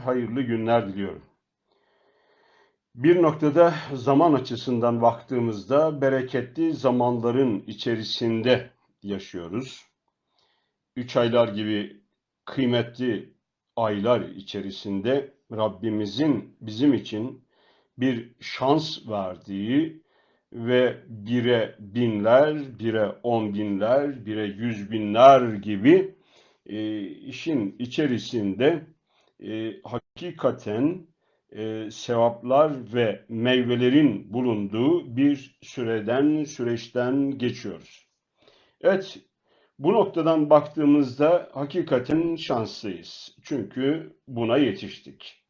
hayırlı günler diliyorum. Bir noktada zaman açısından baktığımızda bereketli zamanların içerisinde yaşıyoruz. Üç aylar gibi kıymetli aylar içerisinde Rabbimizin bizim için bir şans verdiği ve bire binler, bire on binler, bire yüz binler gibi e, işin içerisinde e, hakikaten e, sevaplar ve meyvelerin bulunduğu bir süreden, süreçten geçiyoruz. Evet, bu noktadan baktığımızda hakikaten şanslıyız. Çünkü buna yetiştik.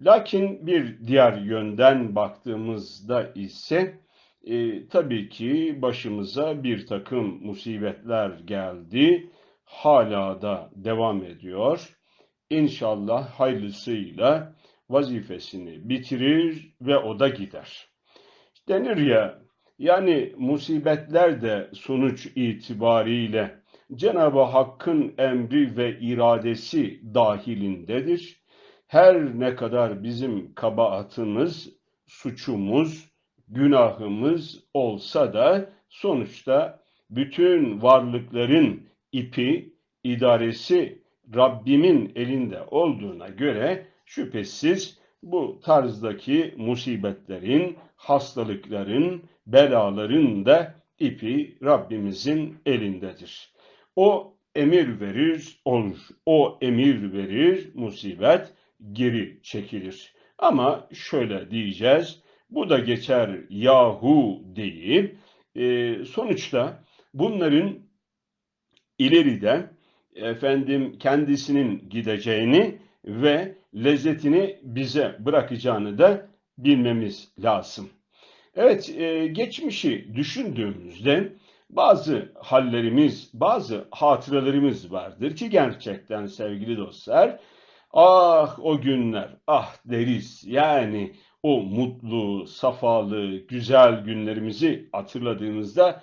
Lakin bir diğer yönden baktığımızda ise e, tabii ki başımıza bir takım musibetler geldi. Hala da devam ediyor. İnşallah hayırlısıyla vazifesini bitirir ve o da gider. Denir ya, yani musibetler de sonuç itibariyle Cenab-ı Hakk'ın emri ve iradesi dahilindedir. Her ne kadar bizim kabahatımız, suçumuz, günahımız olsa da sonuçta bütün varlıkların ipi, idaresi Rabbimin elinde olduğuna göre şüphesiz bu tarzdaki musibetlerin, hastalıkların, belaların da ipi Rabbimizin elindedir. O emir verir, olur. O emir verir, musibet geri çekilir. Ama şöyle diyeceğiz, bu da geçer yahu deyip, e, sonuçta bunların ileride efendim kendisinin gideceğini ve lezzetini bize bırakacağını da bilmemiz lazım. Evet, e, geçmişi düşündüğümüzde bazı hallerimiz, bazı hatıralarımız vardır ki gerçekten sevgili dostlar, ah o günler, ah deriz. Yani o mutlu, safalı, güzel günlerimizi hatırladığımızda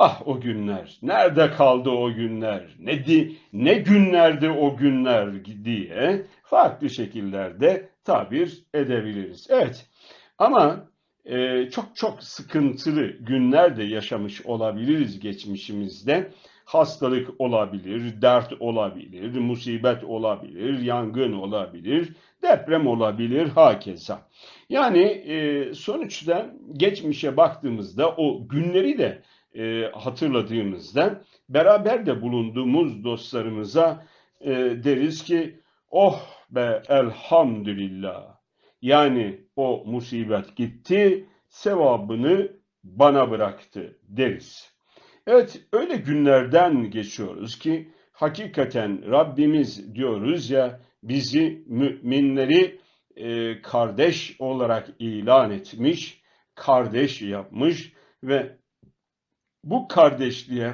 Ah o günler, nerede kaldı o günler, ne, di, ne günlerdi o günler diye farklı şekillerde tabir edebiliriz. Evet ama e, çok çok sıkıntılı günler de yaşamış olabiliriz geçmişimizde. Hastalık olabilir, dert olabilir, musibet olabilir, yangın olabilir, deprem olabilir, hakeza. Yani e, sonuçta geçmişe baktığımızda o günleri de e, hatırladığımızda beraber de bulunduğumuz dostlarımıza e, deriz ki oh be elhamdülillah. Yani o musibet gitti, sevabını bana bıraktı deriz. Evet öyle günlerden geçiyoruz ki hakikaten Rabbimiz diyoruz ya bizi müminleri e, kardeş olarak ilan etmiş, kardeş yapmış ve bu kardeşliğe,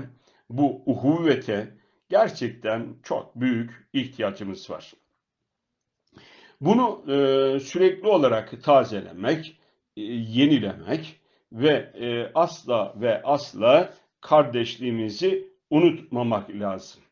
bu uhuvvete gerçekten çok büyük ihtiyacımız var. Bunu e, sürekli olarak tazelemek, e, yenilemek ve e, asla ve asla kardeşliğimizi unutmamak lazım.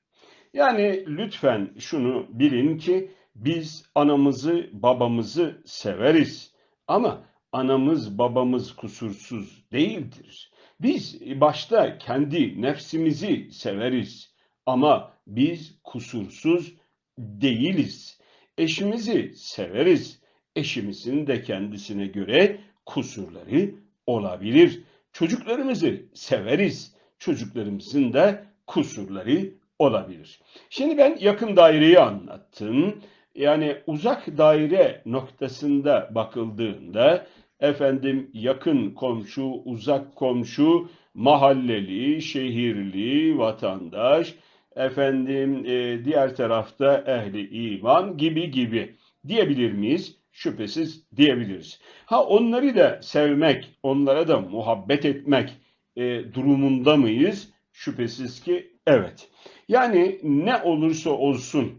Yani lütfen şunu bilin ki biz anamızı babamızı severiz ama anamız babamız kusursuz değildir. Biz başta kendi nefsimizi severiz ama biz kusursuz değiliz. Eşimizi severiz. Eşimizin de kendisine göre kusurları olabilir. Çocuklarımızı severiz. Çocuklarımızın da kusurları olabilir. Şimdi ben yakın daireyi anlattım. Yani uzak daire noktasında bakıldığında efendim yakın komşu, uzak komşu, mahalleli, şehirli, vatandaş, efendim e, diğer tarafta ehli iman gibi gibi diyebilir miyiz? Şüphesiz diyebiliriz. Ha onları da sevmek, onlara da muhabbet etmek e, durumunda mıyız? Şüphesiz ki evet. Yani ne olursa olsun,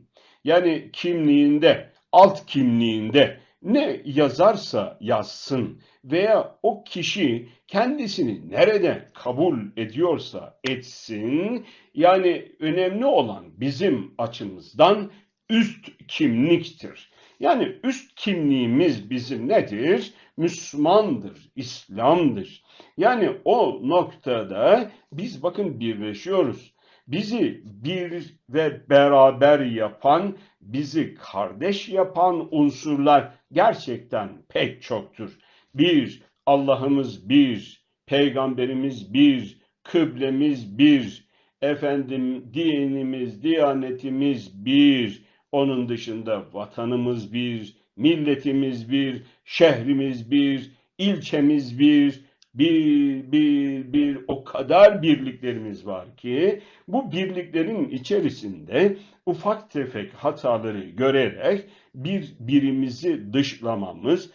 yani kimliğinde, alt kimliğinde ne yazarsa yazsın veya o kişi kendisini nerede kabul ediyorsa etsin, yani önemli olan bizim açımızdan üst kimliktir. Yani üst kimliğimiz bizim nedir? Müslümandır, İslam'dır. Yani o noktada biz bakın birleşiyoruz. Bizi bir ve beraber yapan, bizi kardeş yapan unsurlar gerçekten pek çoktur. Bir, Allah'ımız bir, Peygamberimiz bir, kıblemiz bir, efendim dinimiz, diyanetimiz bir, onun dışında vatanımız bir, milletimiz bir, şehrimiz bir, ilçemiz bir, bir, bir, bir o kadar birliklerimiz var ki bu birliklerin içerisinde ufak tefek hataları görerek bir birimizi dışlamamız,